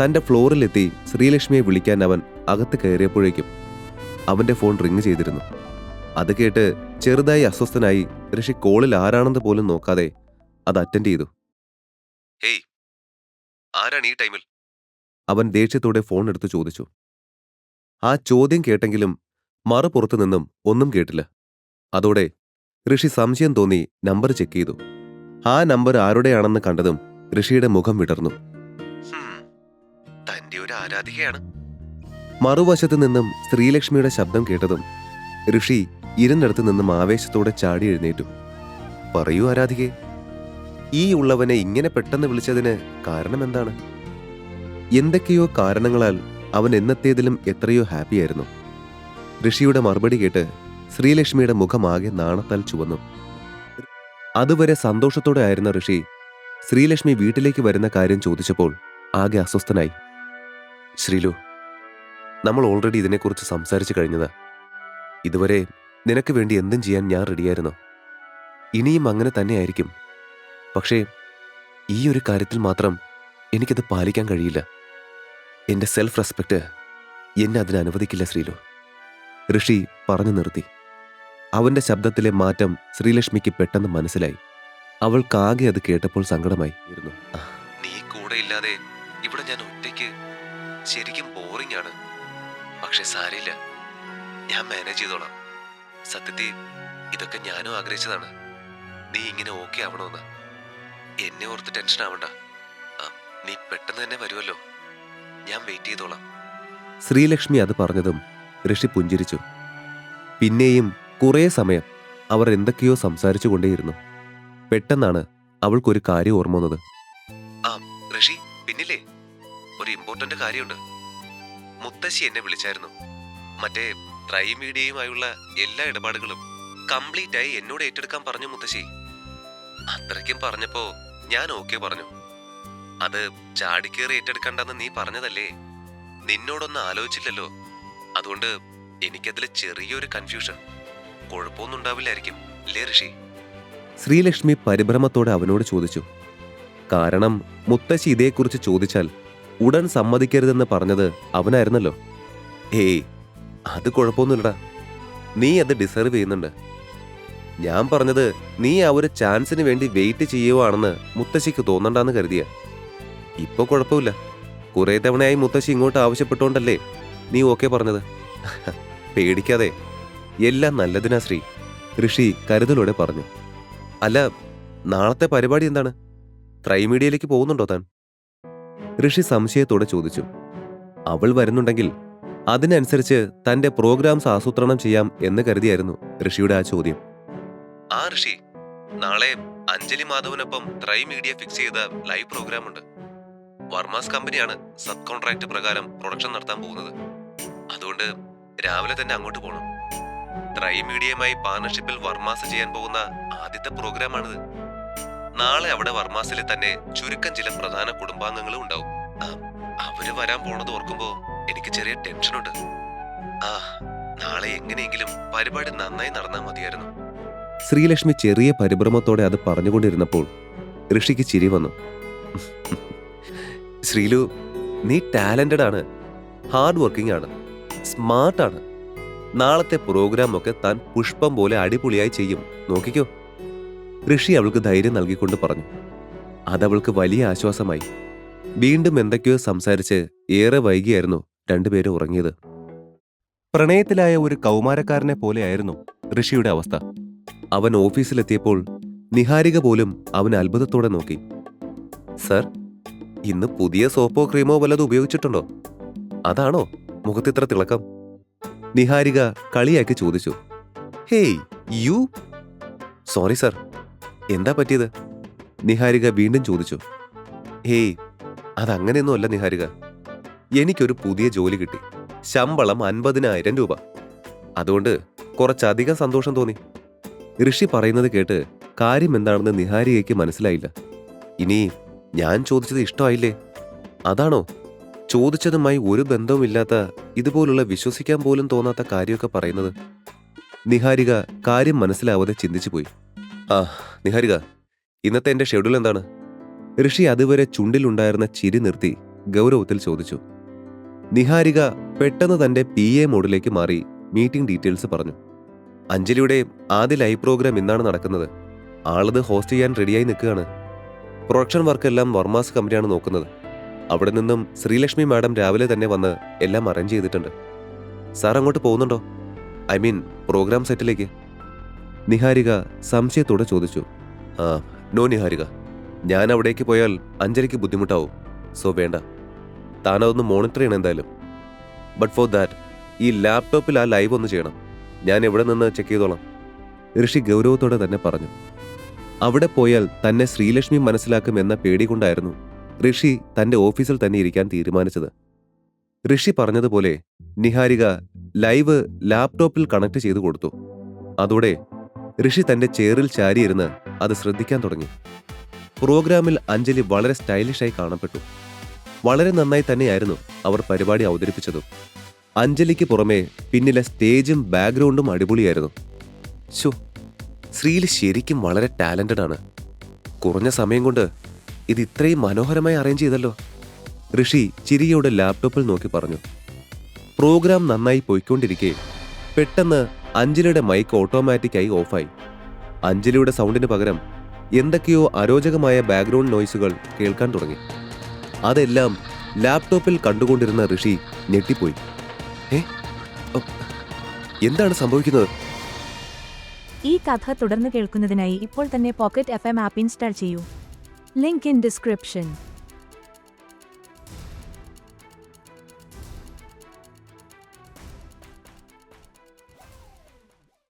തന്റെ ഫ്ലോറിലെത്തി ശ്രീലക്ഷ്മിയെ വിളിക്കാൻ അവൻ അകത്ത് കയറിയപ്പോഴേക്കും അവന്റെ ഫോൺ റിങ് ചെയ്തിരുന്നു. അത് കേട്ട് ചെറുതായി അസ്വസ്ഥനായി ഋഷി കോളിൽ ആരാണെന്ന് പോലും നോക്കാതെ അത് അറ്റൻഡ് ചെയ്തു. ഹേയ് ആരാണ് ഈ ടൈമിൽ? അവൻ ദേഷ്യത്തോടെ ഫോൺ എടുത്തു ചോദിച്ചു. ആ ചോദ്യം കേട്ടെങ്കിലും മറുപുറത്തു നിന്നും ഒന്നും കേട്ടില്ല. അതോടെ ഋഷി സംശയം തോന്നി നമ്പർ ചെക്ക് ചെയ്തു. ആ നമ്പർ ആരുടെയാണെന്ന് കണ്ടതും ഋഷിയുടെ മുഖം വിടർന്നു. ആരാധികയാണ്? മറുവശത്ത് നിന്നും ശ്രീലക്ഷ്മിയുടെ ശബ്ദം കേട്ടതും ഋഷി ഇരുന്നിടത്ത് നിന്നും ആവേശത്തോടെ ചാടി എഴുന്നേറ്റു. പറയൂ ആരാധികെ ഈ ഉള്ളവനെ ഇങ്ങനെ പെട്ടെന്ന് വിളിച്ചതിന് കാരണം എന്താണ്? എന്തൊക്കെയോ കാരണങ്ങളാൽ അവൻ എന്നത്തേതിലും എത്രയോ ഹാപ്പിയായിരുന്നു ഋഷിയുടെ മറുപടി കേട്ട് ശ്രീലക്ഷ്മിയുടെ മുഖമാകെ നാണത്താൽ ചുവന്നു. അതുവരെ സന്തോഷത്തോടെ ആയിരുന്ന ഋഷി ശ്രീലക്ഷ്മി വീട്ടിലേക്ക് വരുന്ന കാര്യം ചോദിച്ചപ്പോൾ ആകെ അസ്വസ്ഥനായി. ശ്രീലു നമ്മൾ ഓൾറെഡി ഇതിനെക്കുറിച്ച് സംസാരിച്ചു കഴിഞ്ഞതാ. ഇതുവരെ നിനക്ക് വേണ്ടി എന്തും ചെയ്യാൻ ഞാൻ റെഡിയായിരുന്നു ഇനിയും അങ്ങനെ തന്നെയായിരിക്കും പക്ഷേ ഈ ഒരു കാര്യത്തിൽ മാത്രം എനിക്കത് പാലിക്കാൻ കഴിയില്ല. എന്റെ സെൽഫ് റെസ്പെക്റ്റ് എന്നെ അതിന് അനുവദിക്കില്ല ശ്രീലു. ഋഷി പറഞ്ഞു നിർത്തി. അവന്റെ ശബ്ദത്തിലെ മാറ്റം ശ്രീലക്ഷ്മിക്ക് പെട്ടെന്ന് മനസ്സിലായി. അവൾക്കാകെ അത് കേട്ടപ്പോൾ സങ്കടമായി. നീ കൂടെ ഇല്ലാതെ ഇവിടെ ഞാൻ ഒറ്റയ്ക്ക് ശരിക്കും ബോറിംഗ് ആണ്. പക്ഷെ സാരില്ല ഞാൻ മാനേജ് ചെയ്തോളാം. സത്യത്തിൽ ഇതൊക്കെ ഞാനും ആഗ്രഹിച്ചതാണ്. നീ ഇങ്ങനെ ഓക്കെ ആവണമെന്ന് എന്നെ ഓർത്ത് ടെൻഷൻ ആവണ്ട. നീ പെട്ടെന്ന് തന്നെ വരുമല്ലോ ഞാൻ വെയിറ്റ് ചെയ്തോളാം. ശ്രീലക്ഷ്മി അത് പറഞ്ഞതും ഋഷി പുഞ്ചിരിച്ചു. പിന്നെയും കുറേ സമയം അവർ എന്തൊക്കെയോ സംസാരിച്ചു കൊണ്ടേയിരുന്നു പെട്ടെന്നാണ് അവൾക്കൊരു കാര്യം ഓർമ്മ വന്നത്. ഇമ്പോർട്ടന്റ് കാര്യമുണ്ട്. മുത്തശ്ശി എന്നെ വിളിച്ചായിരുന്നു. മറ്റേ ട്രൈ മീഡിയയുമായുള്ള എല്ലാ ഇടപാടുകളും കംപ്ലീറ്റ് ആയി എന്നോട് ഏറ്റെടുക്കാൻ പറഞ്ഞു മുത്തശ്ശി. അത്രയ്ക്കും പറഞ്ഞപ്പോ ഞാൻ ഓക്കെ പറഞ്ഞു. അത് ചാടിക്കേറി ഏറ്റെടുക്കണ്ടെന്ന് നീ പറഞ്ഞതല്ലേ? നിന്നോടൊന്നും ആലോചിച്ചില്ലല്ലോ. അതുകൊണ്ട് എനിക്കതിൽ ചെറിയൊരു കൺഫ്യൂഷൻ കുഴപ്പമൊന്നും ഉണ്ടാവില്ലായിരിക്കും ലേ ഋഷി? ശ്രീലക്ഷ്മി പരിഭ്രമത്തോടെ അവനോട് ചോദിച്ചു. കാരണം മുത്തശ്ശി ഇതേക്കുറിച്ച് ചോദിച്ചാൽ ഉടൻ സമ്മതിക്കരുതെന്ന് പറഞ്ഞത് അവനായിരുന്നല്ലോ. ഏയ് അത് കുഴപ്പമൊന്നുമില്ലടാ. നീ അത് ഡിസർവ് ചെയ്യുന്നുണ്ട്. ഞാൻ പറഞ്ഞത് നീ ആ ഒരു ചാൻസിന് വേണ്ടി വെയിറ്റ് ചെയ്യുവാണെന്ന് മുത്തശ്ശിക്ക് തോന്നണ്ടാന്ന് കരുതിയ. ഇപ്പൊ കുഴപ്പമില്ല. കുറെ തവണയായി മുത്തശ്ശി ഇങ്ങോട്ട് ആവശ്യപ്പെട്ടുകൊണ്ടല്ലേ നീ ഓക്കെ പറഞ്ഞത്. പേടിക്കാതെ. എല്ലാം നല്ലതിനാ ശ്രീ ഋഷി കരുതലോടെ പറഞ്ഞു. അല്ല നാളത്തെ പരിപാടി എന്താണ്? ത്രൈമീഡിയയിലേക്ക് പോകുന്നുണ്ടോ താൻ? ഋഷി സംശയത്തോടെ ചോദിച്ചു. അവൾ വരുന്നുണ്ടെങ്കിൽ അതിനനുസരിച്ച് തന്റെ പ്രോഗ്രാംസ് ആസൂത്രണം ചെയ്യാം എന്ന് കരുതിയായിരുന്നു ഋഷിയുടെ ആ ചോദ്യം. ആ ഋഷി നാളെ അഞ്ജലി മാധവനൊപ്പം ത്രൈ മീഡിയ ഫിക്സ് ചെയ്ത ലൈവ് പ്രോഗ്രാം ഉണ്ട്. വർമാസ് കമ്പനിയാണ് സബ് കോൺട്രാക്ട് പ്രകാരം പ്രൊഡക്ഷൻ നടത്താൻ പോകുന്നത്. അതുകൊണ്ട് രാവിലെ തന്നെ അങ്ങോട്ട് പോകണം ത്രൈ മീഡിയയുമായി പാർട്ണർഷിപ്പിൽ വർമാസ് ചെയ്യാൻ പോകുന്ന ആദ്യത്തെ പ്രോഗ്രാമാണിത് നാളെ അവിടെ വർമാസിലെ തന്നെ ചുരുക്കം ചില പ്രധാന കുടുംബാംഗങ്ങളും ഉണ്ടാവും. അവർ വരാൻ പോണത് ഓർക്കുമ്പോ എനിക്ക് ചെറിയ ടെൻഷനുണ്ട്. ആ നാളെ എങ്ങനെയെങ്കിലും പരിപാടി നന്നായി നടന്നാൽ മതിയായിരുന്നു. ശ്രീലക്ഷ്മി ചെറിയ പരിഭ്രമത്തോടെ അത് പറഞ്ഞുകൊണ്ടിരുന്നപ്പോൾ ഋഷിക്ക് ചിരി വന്നു. ശ്രീലു നീ ടാലന്റഡ് ആണ്. ഹാർഡ് വർക്കിംഗ് ആണ്. സ്മാർട്ടാണ് നാളത്തെ പ്രോഗ്രാം ഒക്കെ താൻ പുഷ്പം പോലെ അടിപൊളിയായി ചെയ്യും. നോക്കിക്കോ. ഋഷി അവൾക്ക് ധൈര്യം നൽകിക്കൊണ്ട് പറഞ്ഞു. അതവൾക്ക് വലിയ ആശ്വാസമായി. വീണ്ടും എന്തൊക്കെയോ സംസാരിച്ച് ഏറെ വൈകിയായിരുന്നു രണ്ടുപേരും ഉറങ്ങിയത്. പ്രണയത്തിലായ ഒരു കൗമാരക്കാരനെ പോലെയായിരുന്നു ഋഷിയുടെ അവസ്ഥ. അവൻ ഓഫീസിലെത്തിയപ്പോൾ നിഹാരിക പോലും അവൻ അത്ഭുതത്തോടെ നോക്കി. സർ ഇന്ന് പുതിയ സോപ്പോ ക്രീമോ വല്ലതും ഉപയോഗിച്ചിട്ടുണ്ടോ? അതാണോ മുഖത്തിത്ര തിളക്കം? നിഹാരിക കളിയാക്കി ചോദിച്ചു. Hey you? Sorry sir. എന്താ പറ്റിയത്? നിഹാരിക വീണ്ടും ചോദിച്ചു. ഹേയ് അതങ്ങനെയൊന്നുമല്ല നിഹാരിക. എനിക്കൊരു പുതിയ ജോലി കിട്ടി. ശമ്പളം അൻപതിനായിരം രൂപ. അതുകൊണ്ട് കുറച്ചധികം സന്തോഷം തോന്നി. ഋഷി പറയുന്നത് കേട്ട് കാര്യം എന്താണെന്ന് നിഹാരികയ്ക്ക് മനസ്സിലായില്ല. ഇനി ഞാൻ ചോദിച്ചത് ഇഷ്ടമായില്ലേ? അതാണോ? ചോദിച്ചതുമായി ഒരു ബന്ധവുമില്ലാത്ത ഇതുപോലുള്ള വിശ്വസിക്കാൻ പോലും തോന്നാത്ത കാര്യമൊക്കെ പറയുന്നത്. നിഹാരിക കാര്യം മനസ്സിലാവാതെ ചിന്തിച്ചു പോയി ആ നിഹാരിക ഇന്നത്തെ എന്റെ ഷെഡ്യൂൾ എന്താണ്? ഋഷി അതുവരെ ചുണ്ടിലുണ്ടായിരുന്ന ചിരി നിർത്തി ഗൗരവത്തിൽ ചോദിച്ചു. നിഹാരിക പെട്ടെന്ന് തന്റെ പി എ മോഡിലേക്ക് മാറി മീറ്റിംഗ് ഡീറ്റെയിൽസ് പറഞ്ഞു. അഞ്ജലിയുടെ ആദ്യ ലൈവ് പ്രോഗ്രാം ഇന്നാണ് നടക്കുന്നത്. ആളത് ഹോസ്റ്റ് ചെയ്യാൻ റെഡിയായി നിൽക്കുകയാണ്. പ്രൊഡക്ഷൻ വർക്കെല്ലാം വർമാസ് കമ്പനിയാണ് നോക്കുന്നത്. അവിടെ നിന്നും ശ്രീലക്ഷ്മി മാഡം രാവിലെ തന്നെ വന്ന് എല്ലാം അറേഞ്ച് ചെയ്തിട്ടുണ്ട്. സാർ അങ്ങോട്ട് പോകുന്നുണ്ടോ? ഐ മീൻ പ്രോഗ്രാം സെറ്റിലേക്ക്. നിഹാരിക സംശയത്തോടെ ചോദിച്ചു ആ നോ നിഹാരിക. ഞാൻ അവിടേക്ക് പോയാൽ അഞ്ജലിക്ക് ബുദ്ധിമുട്ടാവും. സോ വേണ്ട. താനതൊന്ന് മോണിറ്റർ ചെയ്യണം എന്തായാലും. ബട്ട് ഫോർ ദാറ്റ് ഈ ലാപ്ടോപ്പിൽ ആ ലൈവ് ഒന്ന് ചെയ്യണം. ഞാൻ എവിടെ നിന്ന് ചെക്ക് ചെയ്തോളാം. ഋഷി ഗൗരവത്തോടെ തന്നെ പറഞ്ഞു. അവിടെ പോയാൽ തന്നെ ശ്രീലക്ഷ്മി മനസ്സിലാക്കും എന്ന പേടി കൊണ്ടായിരുന്നു ഋഷി തന്റെ ഓഫീസിൽ തന്നെ ഇരിക്കാൻ തീരുമാനിച്ചത്. ഋഷി പറഞ്ഞതുപോലെ നിഹാരിക ലൈവ് ലാപ്ടോപ്പിൽ കണക്ട് ചെയ്തു കൊടുത്തു. അതോടെ ഋഷി തന്റെ ചേറിൽ ചാരിയിരുന്ന് അത് ശ്രദ്ധിക്കാൻ തുടങ്ങി. പ്രോഗ്രാമിൽ അഞ്ജലി വളരെ സ്റ്റൈലിഷായി കാണപ്പെട്ടു. വളരെ നന്നായി തന്നെയായിരുന്നു അവർ പരിപാടി അവതരിപ്പിച്ചതും. അഞ്ജലിക്ക് പുറമേ പിന്നിലെ സ്റ്റേജും ബാക്ക്ഗ്രൗണ്ടും അടിപൊളിയായിരുന്നു. ശു ശ്രീയിൽ ശരിക്കും വളരെ ടാലന്റഡ് ആണ്. കുറഞ്ഞ സമയം കൊണ്ട് ഇത് ഇത്രയും മനോഹരമായി അറേഞ്ച് ചെയ്തല്ലോ. ഋഷി ചിരിയോടെ ലാപ്ടോപ്പിൽ നോക്കി പറഞ്ഞു. പ്രോഗ്രാം നന്നായി പോയിക്കൊണ്ടിരിക്കെ പെട്ടെന്ന് അഞ്ജലിയുടെ മൈക്ക് ഓട്ടോമാറ്റിക്കായി ഓഫായി അഞ്ജലിയുടെ സൗണ്ടിന് പകരം എന്തൊക്കെയോ അരോചകമായ ബാക്ക്ഗ്രൗണ്ട് നോയ്സുകൾ കേൾക്കാൻ തുടങ്ങി. അതെല്ലാം ലാപ്ടോപ്പിൽ കണ്ടുകൊണ്ടിരുന്ന ഋഷി ഞെട്ടിപ്പോയി. എന്താണ് സംഭവിക്കുന്നത്? ഈ കഥ തുടർന്ന് കേൾക്കുന്നതിനായി ഇപ്പോൾ തന്നെ pocket F M app install ചെയ്യൂ. Link in description